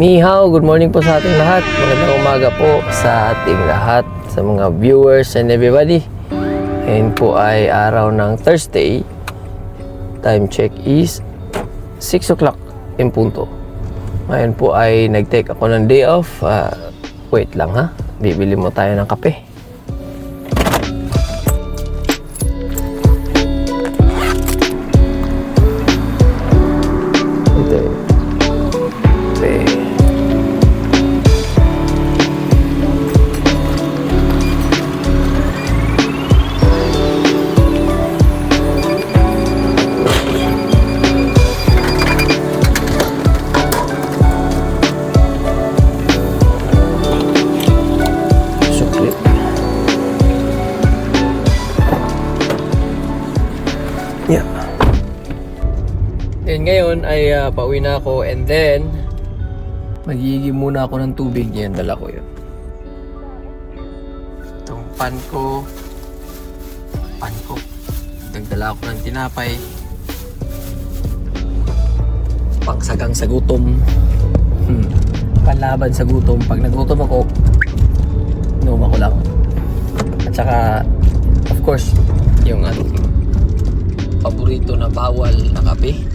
Ni hao, good morning po sa ating lahat. Magandang umaga po sa ating lahat, sa mga viewers and everybody. Ngayon po ay araw ng Thursday. Time check is 6 o'clock in punto. Ngayon po ay nag-take ako ng day off. Ah, wait lang ha, bibili mo tayo ng kape. Ah, pauwi na ako and then magiging muna ako ng tubig. Yan dala ko yun. Itong pan ko. Pan ko. Nagdala ako ng tinapay. Pangsagang sa gutom. Hmm. panlaban sa gutom. Pag nagutom ako inom ako lang. At saka of course yung ating paborito na bawal na kape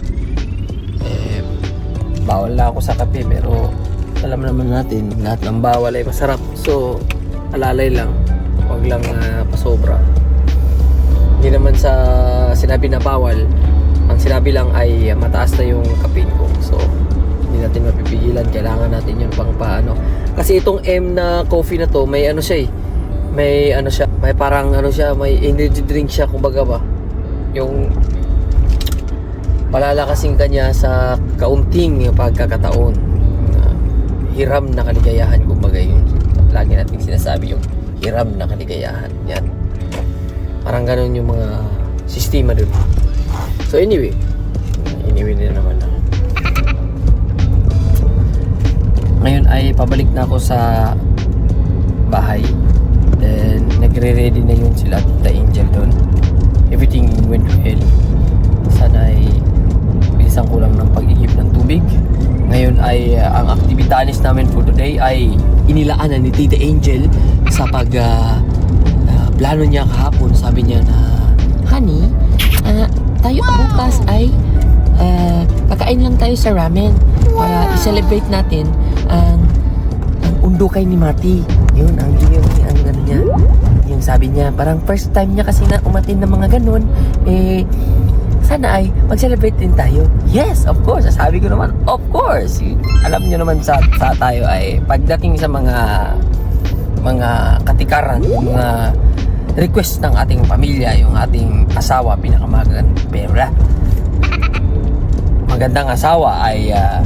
bawal na ako sa kape pero alam naman natin lahat ng bawal ay masarap. So alalay lang. Wag lang ah, pasobra. Hindi naman sa sinabi na bawal. Ang sinabi lang ay mataas na yung caffeine ko. So hindi natin mapipigilan. Kailangan natin yun pang paano. Kasi itong M na coffee na to may ano siya eh. May ano siya may parang ano siya may energy drink siya kumbaga ba. Yung palalakasin kanya sa kaunting pagkakataon na hiram na kaligayahan kumbaga yun. Lagi nating sinasabi yung hiram na kaligayahan. Yan. Parang ganun yung mga sistema dun. So anyway. Anyway din naman na ngayon ay pabalik na ako sa bahay. Then nagre-ready na yun sila Tita Angel doon everything went well. Sana ay bilisan ko lang ng pag-ihip ng tubig. Ngayon ay uh, ang aktivitanis namin for today ay inilaanan ni Tita Angel sa pag uh, uh, plano niya kahapon. Sabi niya na Honey, ah, tayo bukas ay ah, kakain lang tayo sa ramen para i-celebrate natin ang ang undukay ni Marty. Yun, ang yung, ang ano niya. Yung sabi niya, parang first time niya kasi na umatin ng mga ganun, eh, sana ay mag-celebrate din tayo. Yes, of course. Sabi ko naman, of course. Alam niyo naman sa, sa tayo ay pagdating sa mga mga katikaran, mga request ng ating pamilya, yung ating asawa, pinakamagandang pera. Magandang asawa ay, uh,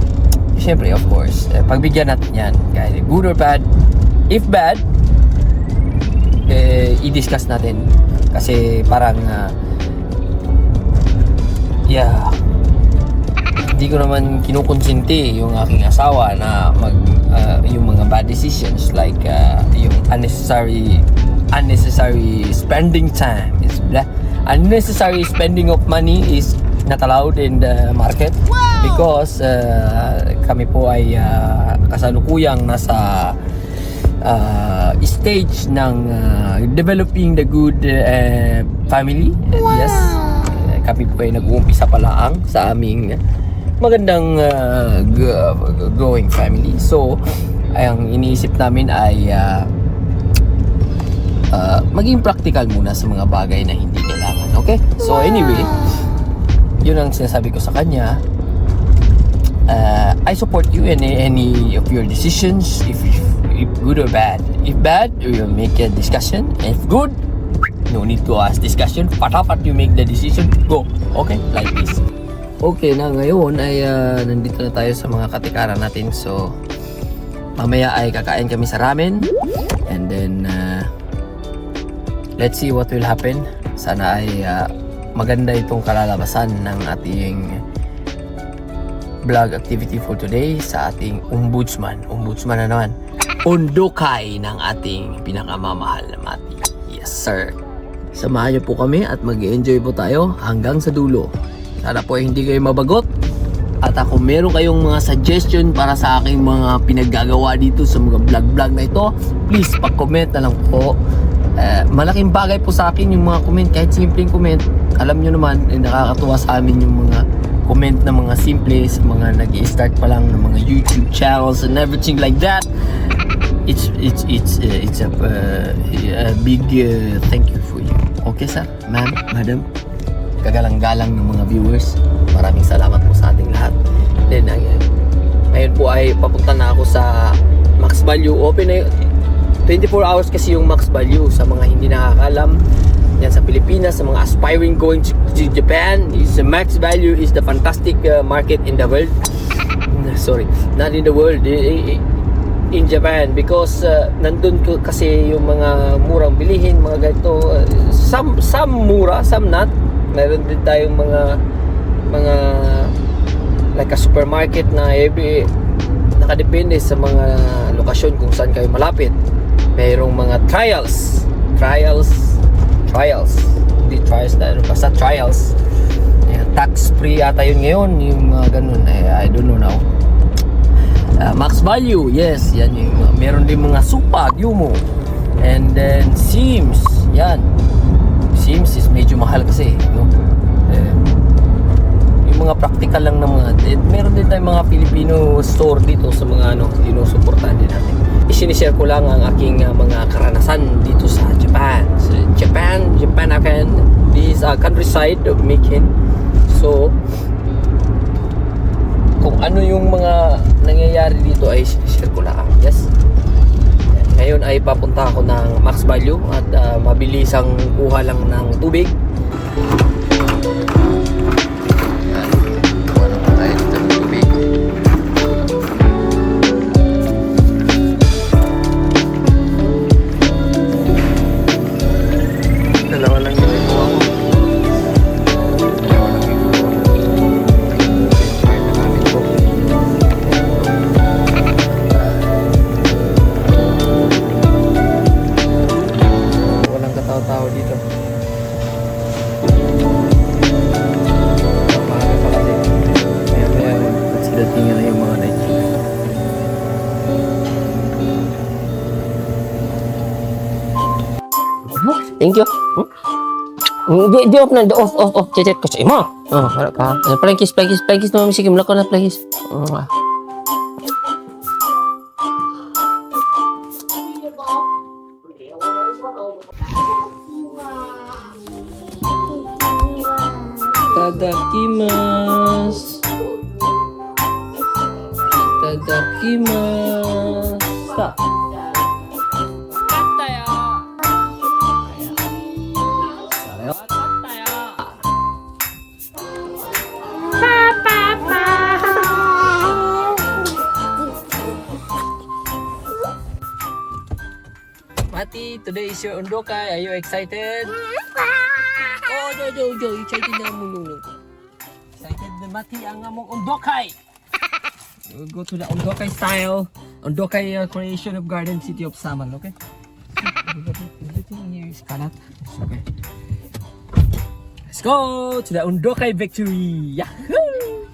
syempre, of course, eh, pagbigyan natin yan, kahit good or bad. If bad, eh, i-discuss natin. Kasi parang, uh, yeah, hindi ko naman kinukonsinti yung aking asawa na mag uh, yung mga bad decisions like uh, yung unnecessary unnecessary spending time. Is blah. unnecessary spending of money is not allowed in the market. Because uh, kami po ay uh, kasalukuyang nasa uh, stage ng uh, developing the good uh, family. Yes. Uh, kami po ay nag-uumpisa pa lang sa aming magandang uh, growing family. So, ang iniisip namin ay uh, uh, maging practical muna sa mga bagay na hindi kailangan. Okay? So, anyway, yun ang sinasabi ko sa kanya. Uh, I support you in any of your decisions, if, if, if good or bad. If bad, we will make a discussion. If good, no need to ask discussion. Patapat you make the decision, go. Okay? Like this. Okay na ngayon ay ah, nandito na tayo sa mga katikaran natin. So mamaya ay kakain kami sa ramen and then ah, let's see what will happen. Sana ay ah, maganda itong kalalabasan ng ating vlog activity for today sa ating ombudsman. Ombudsman na naman. Undukay ng ating pinakamamahal na mati. Yes, sir. Samahan niyo po kami at mag enjoy po tayo hanggang sa dulo. Sana po ay hindi kayo mabagot At ako meron kayong mga suggestion para sa aking mga pinaggagawa dito sa mga vlog-vlog na ito, please pag-comment na lang po. Eh, malaking bagay po sa akin yung mga comment, kahit simpleng comment. Alam nyo naman, eh, nakakatuwa sa amin yung mga comment na mga simple sa mga nag start pa lang ng mga YouTube channels and everything like that. It's it's it's uh, it's a, uh, big uh, thank you. Okay sir, ma'am, madam kagalang-galang ng mga viewers. Maraming salamat po sa ating lahat. Then, ay, ngayon po ay papunta na ako sa Max Value. Open na yun. 24 hours kasi yung Max Value sa mga hindi nakakalam. Yan sa Pilipinas, sa mga aspiring going to, Japan, is the Max Value is the fantastic uh, market in the world. Sorry, not in the world. In Japan because uh, nandun ko kasi yung mga murang bilihin, mga ganito. uh, some, some mura, some not. Meron din tayong mga mga like a supermarket na every nakadepende sa mga lokasyon kung saan kayo malapit. Mayroong mga trials. Trials. Trials. Hindi trials na basta trials. Ayan, tax free ata yun ngayon, yung mga ganun. Eh, I don't know now. Uh, max value, yes, yan yung mga- meron din mga supag, yumo. And then Sims, yan. Sims is medyo mahal kasi, no? Eh, yung mga practical lang ng mga eh, meron din tayong mga Filipino store dito sa mga ano, sinusuportahan din natin. Isinishare ko lang ang aking uh, mga karanasan dito sa Japan. Sa Japan, Japan again, this uh, countryside of Mikin. So, kung ano yung mga nangyayari dito ay share ko lang. Yes. Ngayon ay papunta ako ng Max Value at ah, mabilisang kuha lang ng tubig. Thank you. Hmm? Di, di off na, off, off, off, chat ko sa imo. Oh, harap ka. Plankis, plankis, plankis naman, sige, mula ko na. Oh, ah. Tadakimasu. Tadakimasu. Today is your undokai. Are you excited? Oh, jo, jo, jo. Excited na mo nung. Excited na Mati ang among undokai. We'll go to the undokai style. Undokai uh, creation of Garden City of Samal, okay? Everything here is kalat. Okay. Let's go to the undokai victory. Yahoo!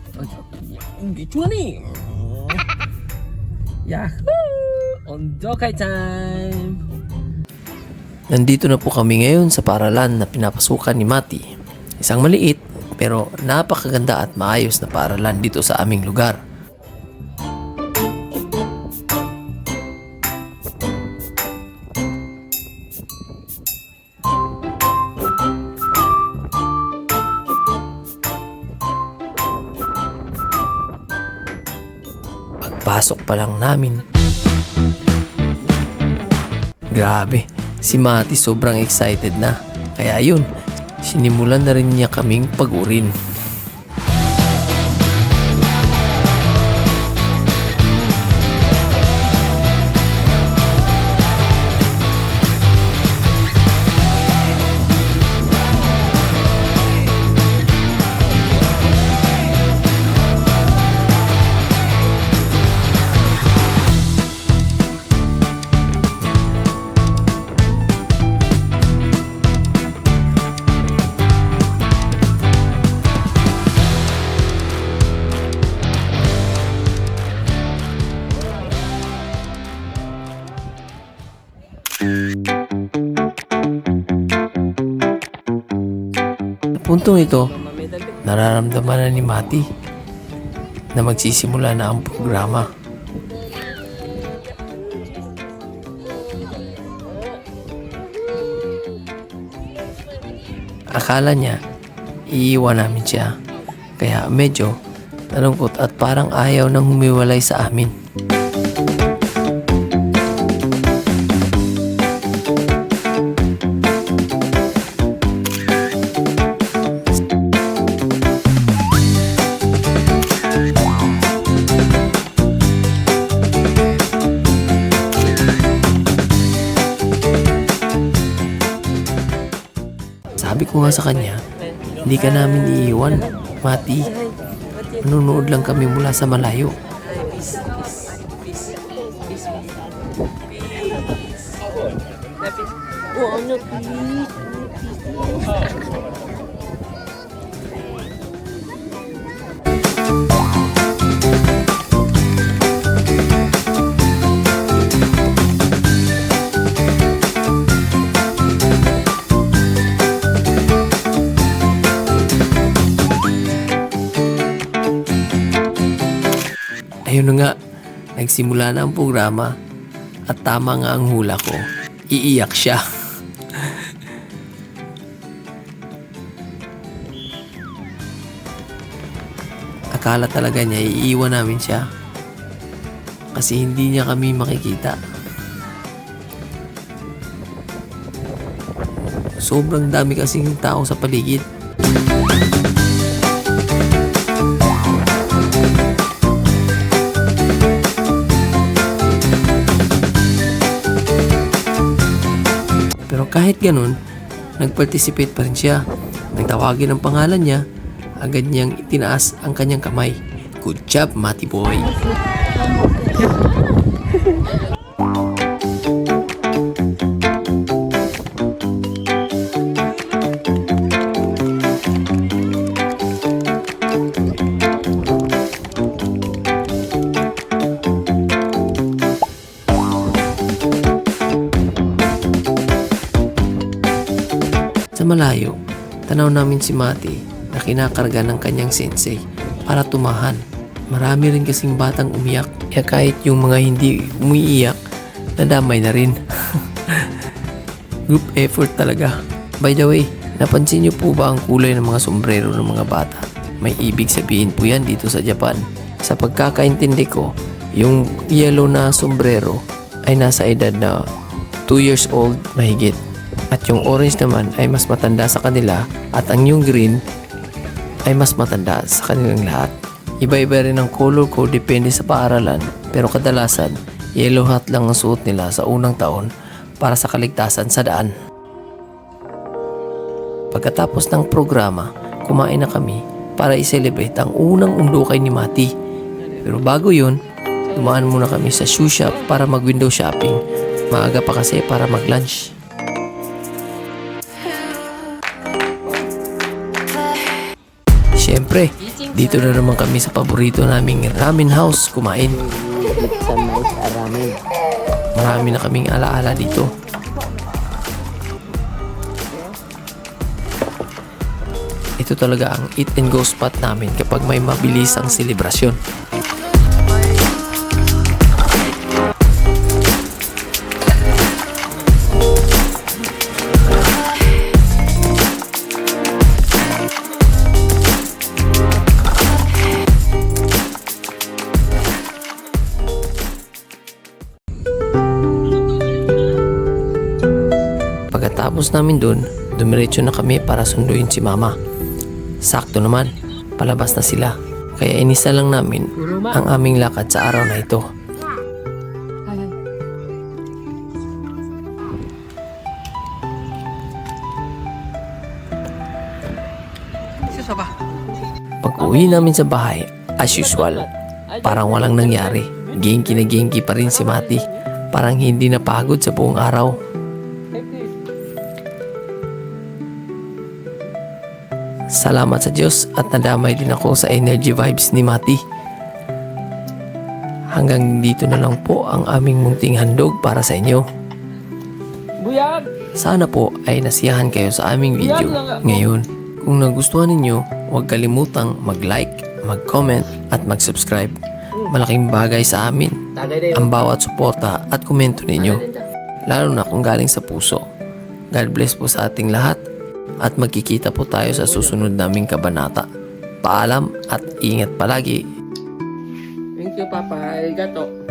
Ni. Yahoo! Undokai time! Nandito na po kami ngayon sa paralan na pinapasukan ni Mati. Isang maliit pero napakaganda at maayos na paralan dito sa aming lugar. Pagpasok pa lang namin, Grabe, si Mati sobrang excited na. Kaya yun, sinimulan na rin niya kaming pag-urin. Puntong ito, nararamdaman na ni Mati na magsisimula na ang programa. Akala niya, iiwan namin siya. Kaya medyo nalungkot at parang ayaw nang humiwalay sa amin. Nga sa kanya, hindi ka namin iiwan, Mati. Manunood lang kami mula sa malayo. Ayun na nga, nagsimula na ang programa at tama nga ang hula ko. Iiyak siya. Akala talaga niya iiwan namin siya kasi hindi niya kami makikita. Sobrang dami kasing tao sa paligid. Kahit ganun, nag-participate pa rin siya. Nang tawagin ang pangalan niya, agad niyang itinaas ang kanyang kamay. Good job, Mati Boy! Malayo, tanaw namin si Mati na kinakarga ng kanyang sensei para tumahan. Marami rin kasing batang umiyak, kaya kahit yung mga hindi umiiyak, nadamay na rin. Group effort talaga. By the way, napansin niyo po ba ang kulay ng mga sombrero ng mga bata? May ibig sabihin po yan dito sa Japan. Sa pagkakaintindi ko, yung yellow na sombrero ay nasa edad na 2 years old mahigit. At yung orange naman ay mas matanda sa kanila at ang yung green ay mas matanda sa kanilang lahat. Iba-iba rin ang color code depende sa paaralan pero kadalasan yellow hat lang ang suot nila sa unang taon para sa kaligtasan sa daan. Pagkatapos ng programa, kumain na kami para i-celebrate ang unang undukay ni Mati. Pero bago yun, dumaan muna kami sa shoe shop para mag-window shopping. Maaga pa kasi para mag-lunch. Siyempre, dito na naman kami sa paborito naming ramen house kumain. Marami na kaming alaala dito. Ito talaga ang eat and go spot namin kapag may mabilis ang selebrasyon. Namin dun, dumiretso na kami para sunduin si mama. Sakto naman, palabas na sila. Kaya inisa lang namin ang aming lakad sa araw na ito. Pag uwi namin sa bahay, as usual, parang walang nangyari. Genki na genki pa rin si Mati. Parang hindi napagod sa buong araw. Salamat sa Diyos at nadamay din ako sa energy vibes ni Mati. Hanggang dito na lang po ang aming munting handog para sa inyo. Sana po ay nasiyahan kayo sa aming video ngayon. Kung nagustuhan ninyo, huwag kalimutang mag-like, mag-comment at mag-subscribe. Malaking bagay sa amin ang bawat suporta at komento ninyo, lalo na kung galing sa puso. God bless po sa ating lahat at magkikita po tayo sa susunod naming kabanata. Paalam at ingat palagi. Thank you, Papa. Arigato.